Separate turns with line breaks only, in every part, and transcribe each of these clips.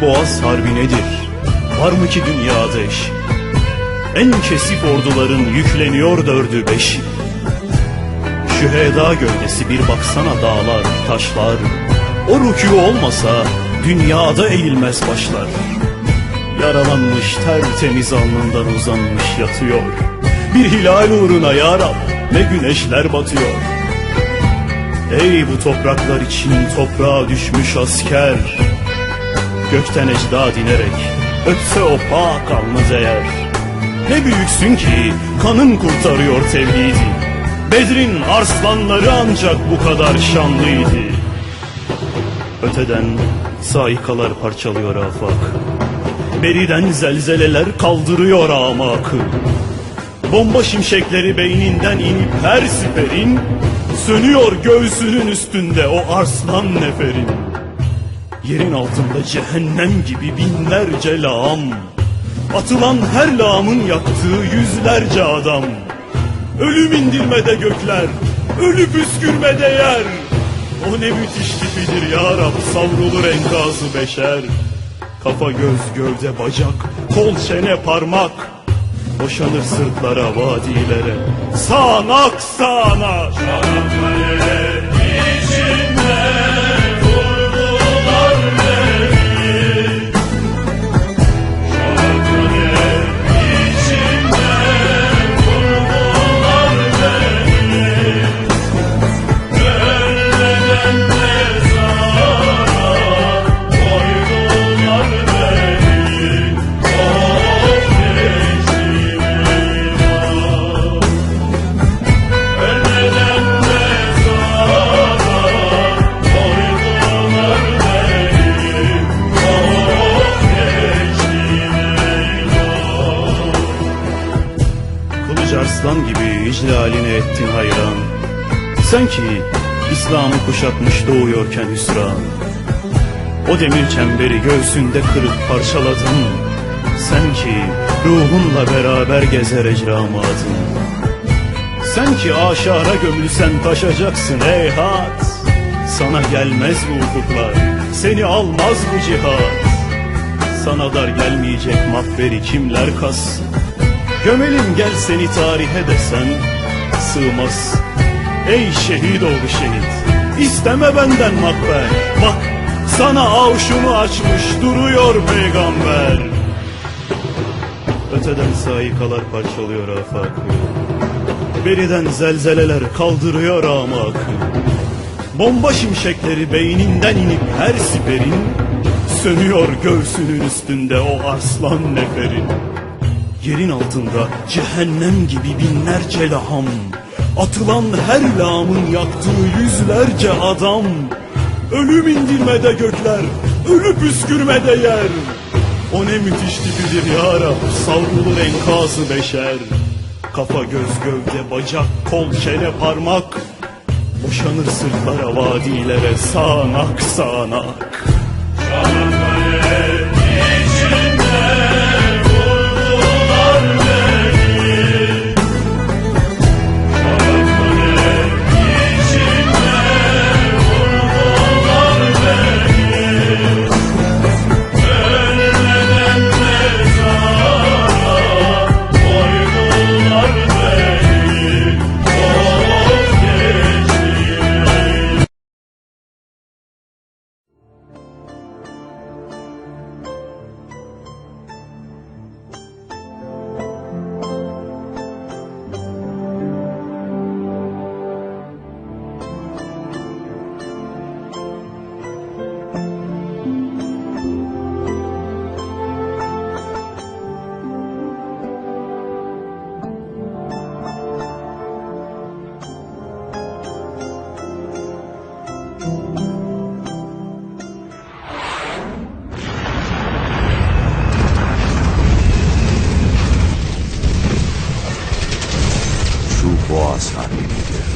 boğaz harbi nedir? Var mı ki dünyada eşi? En kesif orduların yükleniyor dördü beşi. Şüheda gövdesi bir baksana dağlar, taşlar. O rükû olmasa dünyada eğilmez başlar. Yaralanmış tertemiz alnından uzanmış yatıyor. Bir hilal uğruna ya Rab ne güneşler batıyor. Ey bu topraklar için toprağa düşmüş asker. Gökten ecda dinerek öpse o pak alnız eğer. Ne büyüksün ki kanın kurtarıyor tevhidi. Bedrin arslanları ancak bu kadar şanlıydı. Öteden saikalar parçalıyor afak. Beriden zelzeleler kaldırıyor amakı. Bomba şimşekleri beyninden inip her siperin Sönüyor göğsünün üstünde o arslan neferin Yerin altında cehennem gibi binlerce lağım. Atılan her lağımın yaktığı yüzlerce adam. Ölüm indirmede gökler, ölü püskürmede yer. O ne müthiş tipidir ya Rab savrulur enkazı beşer. Kafa göz gövde bacak, kol çene parmak. Boşanır sırtlara vadilere. Sağanak sağanak. Kılıç İslam'ı kuşatmış doğuyorken hüsran. O demir çemberi göğsünde kırıp parçaladın. Sen ki ruhunla beraber gezer ecramadın. Sen ki aşara gömülsen taşacaksın ey hat. Sana gelmez bu ufuklar Seni almaz bu cihat. Sana dar gelmeyecek mahveri kimler kassın Gömelim gel seni tarihe desen Sığmaz Ey şehit oğlu şehit. İsteme benden makber. Bak sana avşunu açmış duruyor peygamber. Öteden saikalar parçalıyor afakı. Beriden zelzeleler kaldırıyor amakı. Bomba şimşekleri beyninden inip her siperin Sönüyor göğsünün üstünde o arslan neferin. Yerin altında cehennem gibi binlerce laham Atılan her lağımın yaktığı yüzlerce adam Ölüm indirmede gökler, ölü püskürmede yer. O ne müthiş tipidir ya Rab, savrulur enkazı beşer. Kafa göz gövde bacak kol çene parmak Boşanır sırtlara vadilere sağanak sağanak.
Şu boğaz harbi nedir?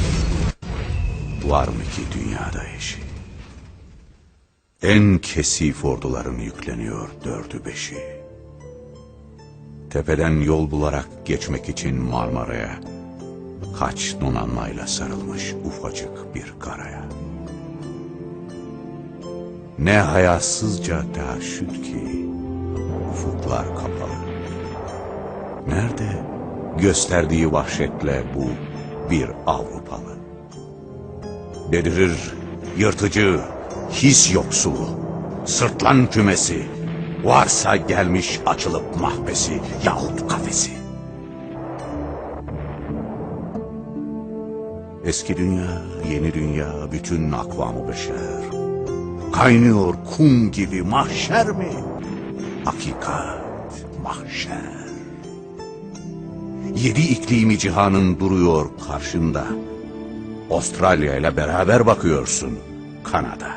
Var mı ki dünyada eşi? En kesif orduların yükleniyor dördü beşi. Tepeden yol bularak geçmek için Marmara'ya, kaç donanmayla sarılmış ufacık bir karaya. Ne hayasızca tehaşüt ki ufuklar kapalı. Nerede gösterdiği vahşetle bu bir Avrupalı? Delirir yırtıcı, his yoksulu, sırtlan kümesi, varsa gelmiş açılıp mahbesi yahut kafesi. Eski dünya, yeni dünya, bütün akvamı beşer. Kaynıyor kum gibi mahşer mi? Hakikat, mahşer. Yedi iklimi cihanın duruyor karşında. Avustralya ile beraber bakıyorsun Kanada.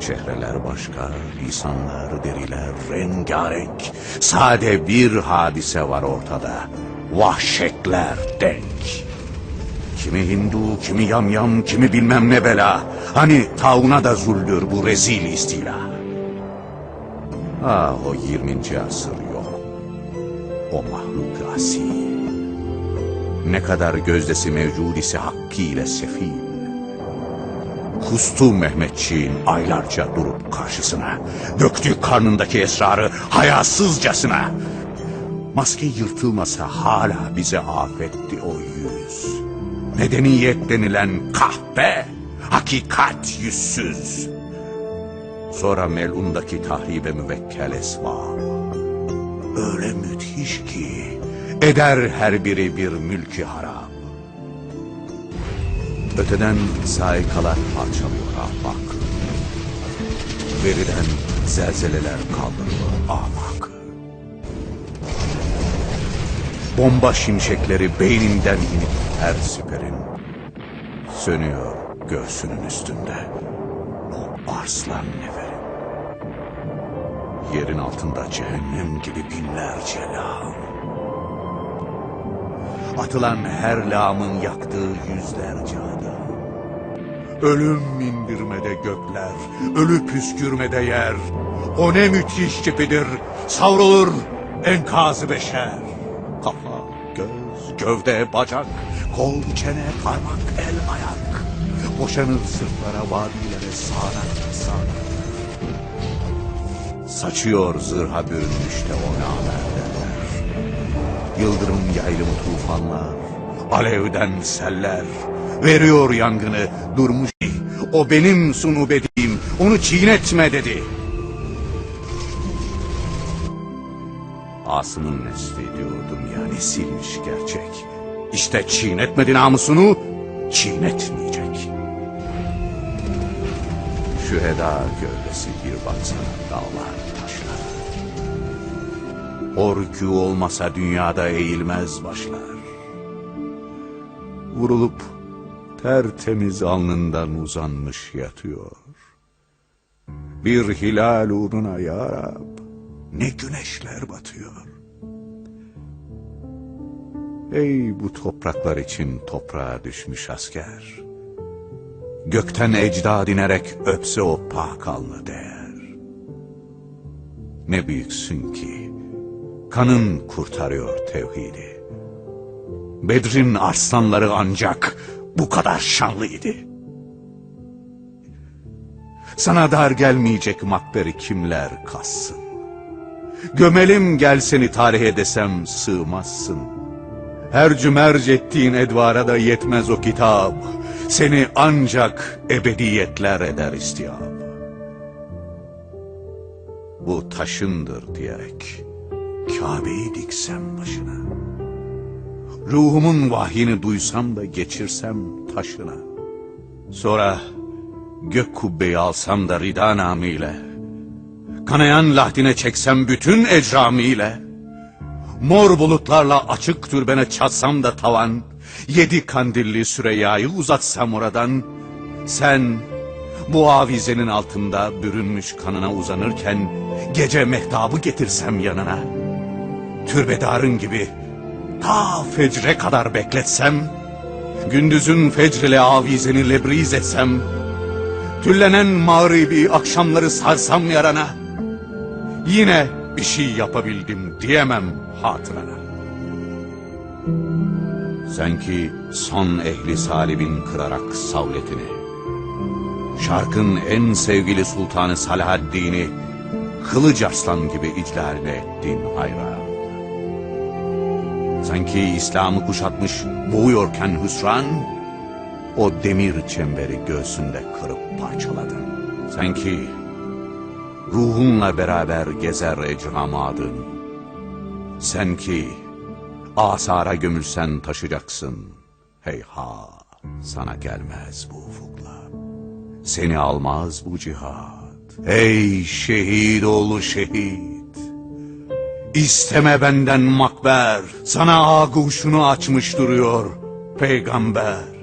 Çehreler başka, lisanlar, deriler rengarenk. Sade bir hadise var ortada. Vahşetler denk. Kimi Hindu, kimi yamyam, kimi bilmem ne bela. Hani tauna da zuldür bu rezil istila. Ah o 20. asır. O mahluk asi. Ne kadar gözdesi mevcud ise hakkıyla sefil. Kustu Mehmetçiğin aylarca durup karşısına. Döktü karnındaki esrarı hayasızcasına. Maske yırtılmasa hala bize afetti o yüz. Medeniyet denilen kahpe, hakikat yüzsüz. Sonra melundaki tahribe müvekkel esbab. Öyle müthiş ki eder her biri bir mülki haram. Öteden saikalar parçalıyor ahmak. Veriden zelzeleler kaldırıyor ahmak. Bomba şimşekleri beynimden inip her siperin. Sönüyor göğsünün üstünde. O arslan neferin. Yerin altında cehennem gibi binlerce lağım. Atılan her lağımın yaktığı yüzlerce adam. Ölüm indirmede gökler, ölü püskürmede yer. O ne müthiş tipidir, savrulur enkazı beşer. Kafa, göz, gövde, bacak, kol, çene, parmak, el, ayak. Boşanır sırtlara, vadilere, sağanak, sağanak. Saçıyor zırha bürünmüşte o namerdeler. Yıldırım yaylımı tufanlar, alevden seller. Veriyor yangını, durmuş. O benim sunu bediğim, onu çiğnetme dedi. Asım'ın nesli diyordum ya nesilmiş gerçek. İşte çiğnetmedi namusunu, çiğnetmeyecek. Şu eda gövdesi bir baksana dağlar. O rükû olmasa dünyada eğilmez başlar. Vurulup tertemiz alnından uzanmış yatıyor. Bir hilal uğruna ya Rab, ne güneşler batıyor. Ey bu topraklar için toprağa düşmüş asker. Gökten ecdad inerek öpse o pak alnı değer. Ne büyüksün ki kanın kurtarıyor tevhidi. Bedrin arslanları ancak bu kadar şanlıydı. Sana dar gelmeyecek makberi kimler kassın? Gömelim gel seni tarihe desem sığmazsın. Her cümerc ettiğin edvara da yetmez o kitap. Seni ancak ebediyetler eder istiyap. Bu taşındır diyerek Kabe'yi diksem başına. Ruhumun vahyini duysam da geçirsem taşına. Sonra gök kubbeyi alsam da rida namıyla. Kanayan lahdine çeksem bütün ecramiyle. Mor bulutlarla açık türbene çatsam da tavan. Yedi kandilli Süreyya'yı uzatsam oradan. Sen bu avizenin altında bürünmüş kanına uzanırken gece mehtabı getirsem yanına. Türbedarın gibi ta fecre kadar bekletsem, gündüzün fecrile avizeni lebriz etsem, tüllenen mağribi akşamları sarsam yarana, yine bir şey yapabildim diyemem hatırana. Sen ki son ehli salibin kırarak savletini, Şarkın en sevgili sultanı Salahaddin'i kılıç arslan gibi ihlaline ettin hayran. Sanki İslam'ı kuşatmış boğuyorken hüsran, o demir çemberi göğsünde kırıp parçaladın. Sanki ruhunla beraber gezer ecramadın. Sen ki asara gömülsen taşacaksın. Heyha sana gelmez bu ufuklar. Seni almaz bu cihat. Ey şehit oğlu şehit. İsteme benden makber. Sana ağuşunu açmış duruyor peygamber.